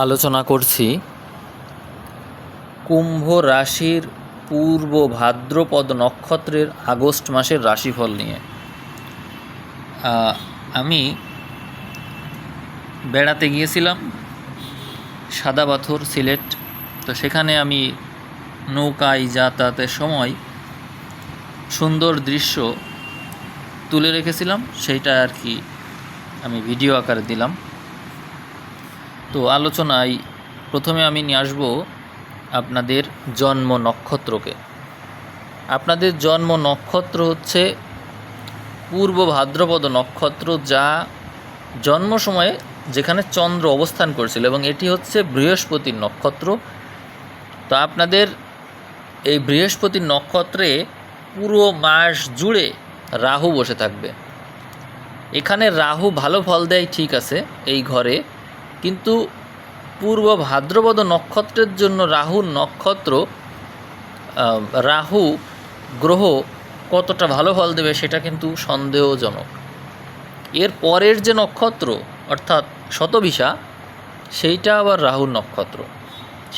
আলোচনা করছি কুম্ভ রাশির পূর্ব ভাদ্রপদ নক্ষত্রের আগস্ট মাসের রাশিফল নিয়ে। আমি বেড়াতে গিয়েছিলাম, সাদা পাথর, সিলেট। তো সেখানে আমি নৌকায় যাতায়াতের সময় সুন্দর দৃশ্য তুলে রেখেছিলাম, সেইটা আর কি আমি ভিডিও আকারে দিলাম। তো আলোচনায় প্রথমে আমি নিয়ে আসব আপনাদের জন্ম নক্ষত্রকে। আপনাদের জন্ম নক্ষত্র হচ্ছে পূর্ব ভাদ্রপদ নক্ষত্র যা জন্ম সময়ে যেখানে চন্দ্র অবস্থান করছিল এবং এটি হচ্ছে বৃহস্পতির নক্ষত্র। তো আপনাদের এই বৃহস্পতির নক্ষত্রে পুরো মাস জুড়ে রাহু বসে থাকবে। এখানে রাহু ভালো ফল দেয় ঠিক আছে, এই ঘরে। কিন্তু পূর্ব ভাদ্রপদ নক্ষত্রের জন্য রাহুর নক্ষত্র রাহু গ্রহ কতটা ভালো ফল দেবে সেটা কিন্তু সন্দেহজনক। এর পরের যে নক্ষত্র, অর্থাৎ শতবিশা সেইটা আবার রাহুর নক্ষত্র।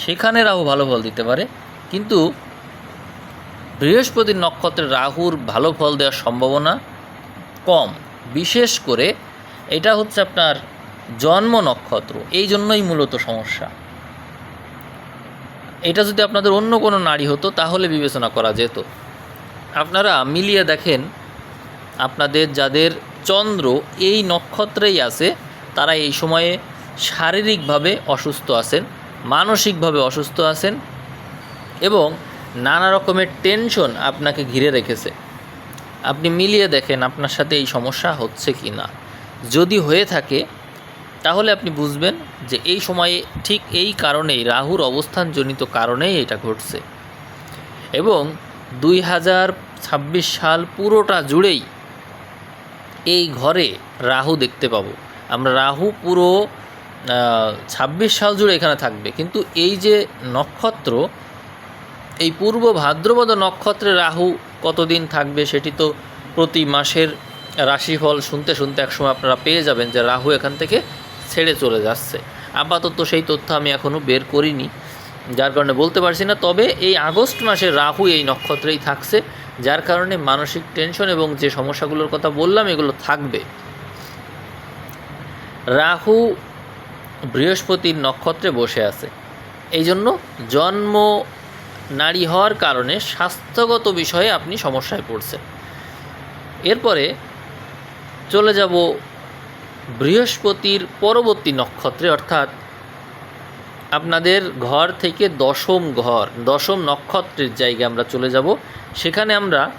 সেখানে রাহু ভালো ফল দিতে পারে, কিন্তু বৃহস্পতির নক্ষত্রে রাহুর ভালো ফল দেওয়ার সম্ভাবনা কম। বিশেষ করে এটা হচ্ছে আপনার জন্ম নক্ষত্র, এই জন্যই মূলত সমস্যা। এটা যদি আপনাদের অন্য কোনো নারী হতো, তাহলে বিবেচনা করা যেত। আপনারা মিলিয়ে দেখেন, আপনাদের যাদের চন্দ্র এই নক্ষত্রেই আছে, তারা এই সময়ে শারীরিকভাবে অসুস্থ আছেন, মানসিকভাবে অসুস্থ আছেন এবং নানা রকমের টেনশন আপনাকে ঘিরে রেখেছে। আপনি মিলিয়ে দেখেন আপনার সাথে এই সমস্যা হচ্ছে কি না যদি হয়ে থাকে তাহলে আপনি বুঝবেন যে এই সময়ে ঠিক এই কারণেই রাহুর অবস্থানজনিত কারণেই এটা ঘটছে। এবং দুই হাজার ছাব্বিশ সাল পুরোটা জুড়েই এই ঘরে রাহু দেখতে পাবো। আমরা রাহু পুরো ছাব্বিশ সাল জুড়ে এখানে থাকবে। কিন্তু এই যে নক্ষত্র, এই পূর্ব ভাদ্রপদ নক্ষত্রে রাহু কতদিন থাকবে সেটি তো প্রতি মাসের রাশিফল শুনতে শুনতে একসময় আপনারা পেয়ে যাবেন যে রাহু এখান থেকে ছেড়ে চলে যাচ্ছে। আপাতত সেই তথ্য আমি এখনও বের করিনি। যার কারণে বলতে পারছি না। তবে এই আগস্ট মাসে রাহু এই নক্ষত্রেই থাকছে, যার কারণে মানসিক টেনশন এবং যে সমস্যাগুলোর কথা বললাম, এগুলো থাকবে। রাহু বৃহস্পতির নক্ষত্রে বসে আছে। এই জন্য জন্ম নারী হওয়ার কারণে স্বাস্থ্যগত বিষয়ে আপনি সমস্যায় পড়ছেন। এরপরে চলে যাব বৃহস্পতির পরবর্তী নক্ষত্রে, অর্থাৎ আপনাদের ঘর থেকে দশম ঘর, দশম নক্ষত্রের জায়গায় আমরা চলে যাব। সেখানে আমরা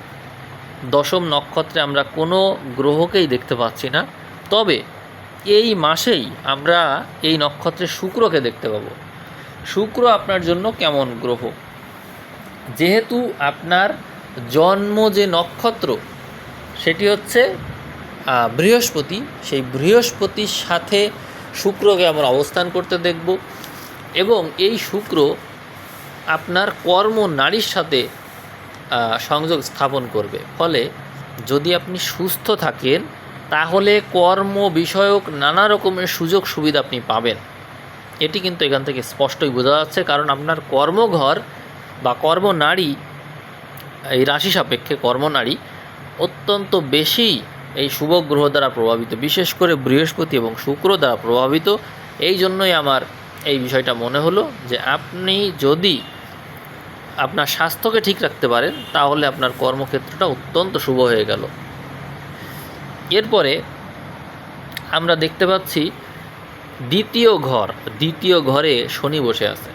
দশম নক্ষত্রে আমরা কোনো গ্রহকেই দেখতে পাচ্ছি না। তবে এই মাসেই আমরা এই নক্ষত্রে শুক্রকে দেখতে পাবো। শুক্র আপনার জন্য কেমন গ্রহ? যেহেতু আপনার জন্ম যে নক্ষত্র, সেটি হচ্ছে বৃহস্পতি, সেই বৃহস্পতির সাথে শুক্রকে আমরা অবস্থান করতে দেখব এবং এই শুক্র আপনার কর্ম নারীর সাথে সংযোগ স্থাপন করবে। ফলে যদি আপনি সুস্থ থাকেন, তাহলে কর্ম বিষয়ক নানা রকমের সুযোগ সুবিধা আপনি পাবেন। এটি কিন্তু এখান থেকে স্পষ্টই বোঝা যাচ্ছে, কারণ আপনার কর্মঘর বা কর্মনারী, এই রাশি সাপেক্ষে কর্মনারী অত্যন্ত বেশি এই শুভ গ্রহ দ্বারা প্রভাবিত, বিশেষ করে বৃহস্পতি এবং শুক্র দ্বারা প্রভাবিত। এই জন্যই আমার এই বিষয়টা মনে হলো যে আপনি যদি আপনার স্বাস্থ্যকে ঠিক রাখতে পারেন, তাহলে আপনার কর্মক্ষেত্রটা অত্যন্ত শুভ হয়ে গেল। এরপরে আমরা দেখতে পাচ্ছি, দ্বিতীয় ঘর, দ্বিতীয় ঘরে শনি বসে আছে।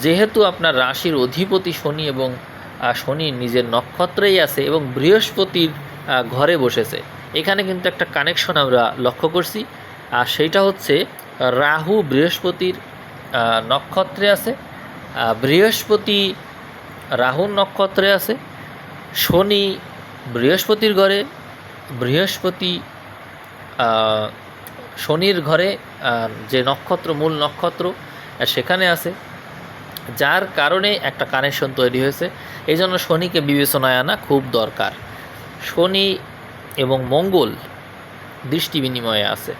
যেহেতু আপনার রাশির অধিপতি শনি এবং শনি নিজের নক্ষত্রেই আছে এবং বৃহস্পতির ঘরে বসেছে। এখানে কিন্তু একটা কানেকশন আমরা লক্ষ্য করছি। আর সেইটা হচ্ছে, রাহু বৃহস্পতির নক্ষত্রে আছে। বৃহস্পতি রাহুর নক্ষত্রে আছে। শনি বৃহস্পতির ঘরে। বৃহস্পতি শনির ঘরে যে নক্ষত্র, মূল নক্ষত্র সেখানে আছে। যার কারণে একটা কানেকশন তৈরি হয়েছে। এই জন্য শনিকে বিবেচনায় আনা খুব দরকার। শনি এবং মঙ্গল দৃষ্টি বিনিময়ে আছে।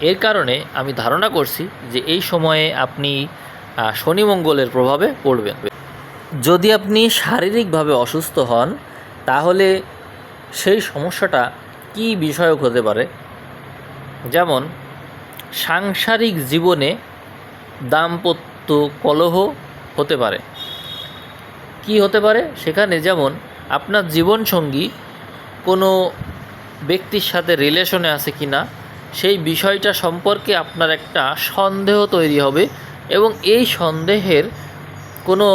এর কারণে আমি ধারণা করছি যে এই সময়ে আপনি শনি মঙ্গলের প্রভাবে পড়বেন। যদি আপনি শারীরিকভাবে অসুস্থ হন, তাহলে সেই সমস্যাটা কী বিষয়ক হতে পারে? যেমন, সাংসারিক জীবনে দাম্পত্য কলহ হতে পারে। কি হতে পারে? সেখানে যেমন, আপনার জীবনসঙ্গী কোনো ব্যক্তির সাথে রিলেশনে আছে কি না সেই বিষয়টা সম্পর্কে আপনার একটা সন্দেহ তৈরি হবে এবং এই সন্দেহের কোনো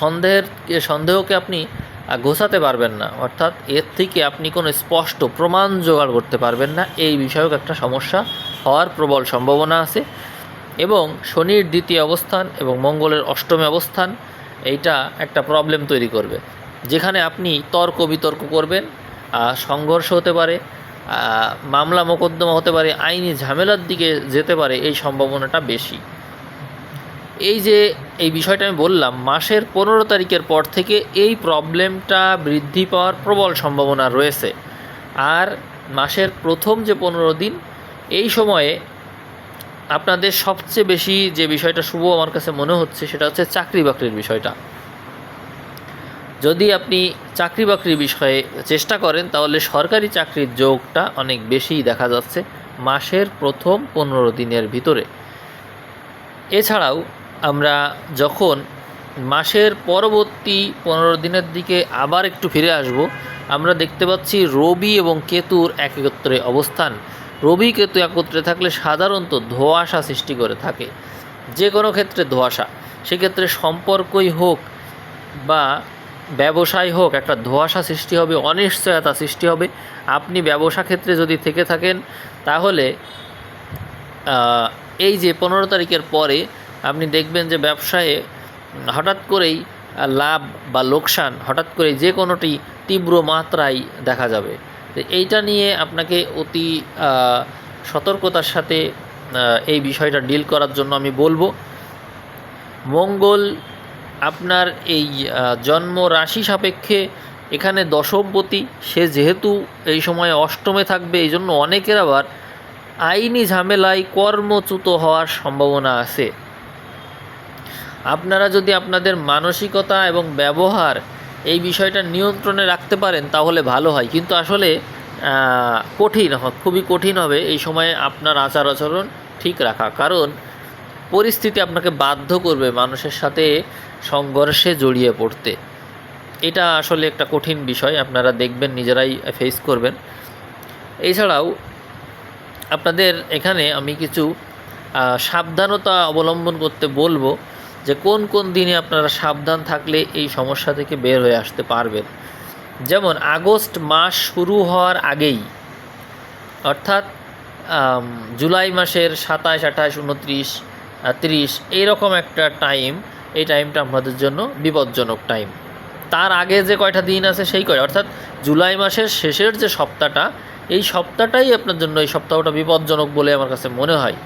সন্দেহের, সন্দেহকে আপনি ঘোষাতে পারবেন না। অর্থাৎ এর থেকে আপনি কোনো স্পষ্ট প্রমাণ জোগাড় করতে পারবেন না। এই বিষয়ক একটা সমস্যা হওয়ার প্রবল সম্ভাবনা আছে এবং শনির দ্বিতীয় অবস্থান এবং মঙ্গলের অষ্টমী অবস্থান, এইটা একটা প্রবলেম তৈরি করবে। যেখানে আপনি তর্ক বিতর্ক করবেন সংঘর্ষ হতে পারে মামলা মোকদ্দমা হতে পারে, আইনি ঝামেলার দিকে যেতে পারে, এই সম্ভাবনাটা বেশি। এই যে, এই বিষয়টা আমি বললাম, মাসের পনেরো তারিখের পর থেকে এই প্রবলেমটা বৃদ্ধি পাওয়ার প্রবল সম্ভাবনা রয়েছে। আর মাসের প্রথম যে পনেরো দিন, এই সময়ে আপনাদের সবচেয়ে বেশি যে বিষয়টা শুভ আমার কাছে মনে হচ্ছে, সেটা হচ্ছে চাকরি বাকরির বিষয়টা। যদি আপনি চাকরি বাকরির বিষয়ে চেষ্টা করেন, তাহলে সরকারি চাকরির যোগটা অনেক বেশিই দেখা যাচ্ছে মাসের প্রথম পনেরো দিনের ভিতরে। এছাড়াও আমরা যখন মাসের পরবর্তী পনেরো দিনের দিকে আবার একটু ফিরে আসব, আমরা দেখতে পাচ্ছি রবি এবং কেতুর একত্রে অবস্থান। রবি কেতু একত্রে থাকলে সাধারণত ধোঁয়াশা সৃষ্টি করে থাকে। যে কোনো ক্ষেত্রে ধোঁয়াশা। সেক্ষেত্রে সম্পর্কই হোক বা ব্যবসায় হোক, একটা ধোঁয়াশা সৃষ্টি হবে, অনিশ্চয়তা সৃষ্টি হবে। আপনি ব্যবসা ক্ষেত্রে যদি থেকে থাকেন, তাহলে এই যে পনেরো তারিখের পরে আপনি দেখবেন যে ব্যবসায়ে হঠাৎ করেই লাভ বা লোকসান, হঠাৎ করেই যে কোনোটি তীব্র মাত্রায় দেখা যাবে। তো এইটা নিয়ে আপনাকে অতি সতর্কতার সাথে এই বিষয়টা ডিল করার জন্য আমি বলব। মঙ্গল আপনার এই জন্ম রাশি সাপেক্ষে এখানে দশমপতি সে যেহেতু এই সময় অষ্টমে থাকবে, এই জন্য অনেকের আবার আইনি ঝামেলায় কর্মচ্যুত হওয়ার সম্ভাবনা আছে। আপনারা যদি আপনাদের মানসিকতা এবং ব্যবহার এই বিষয়টা নিয়ন্ত্রণে রাখতে পারেন, তাহলে ভালো হয়। কিন্তু আসলে কঠিন খুবই কঠিন হবে এই সময়ে আপনার আচার আচরণ ঠিক রাখা। কারণ পরিস্থিতি আপনাকে বাধ্য করবে মানুষের সাথে সংঘর্ষে জড়িয়ে পড়তে। এটা আসলে একটা কঠিন বিষয়, আপনারা দেখবেন, নিজেরাই ফেস করবেন। এছাড়াও, আপনাদের এখানে আমি কিছু সাবধানতা অবলম্বন করতে বলব যে কোন কোন দিনে আপনারা সাবধান থাকলে এই সমস্যা থেকে বের হয়ে আসতে পারবেন। যেমন, আগস্ট মাস শুরু হওয়ার আগেই, অর্থাৎ জুলাই মাসের সাতাশ, আঠাশ, উনত্রিশ তিরিশ, এইরকম একটা টাইম এই টাইমটা আমাদের জন্য বিপজ্জনক টাইম তার আগে যে কয়টা দিন আছে সেই কয় অর্থাৎ জুলাই মাসের শেষের যে সপ্তাহটা, এই সপ্তাহটাই আপনার জন্য এই সপ্তাহটা বিপজ্জনক বলে আমার কাছে মনে হয়।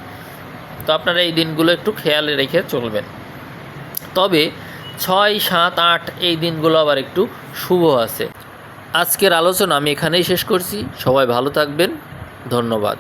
তো আপনারা এই দিনগুলো একটু খেয়ালে রেখে চলবেন। তবে ছয়, সাত, আট এই দিনগুলো আবার একটু শুভ আছে। আজকের আলোচনা আমি এখানেই শেষ করছি। সবাই ভালো থাকবেন। ধন্যবাদ।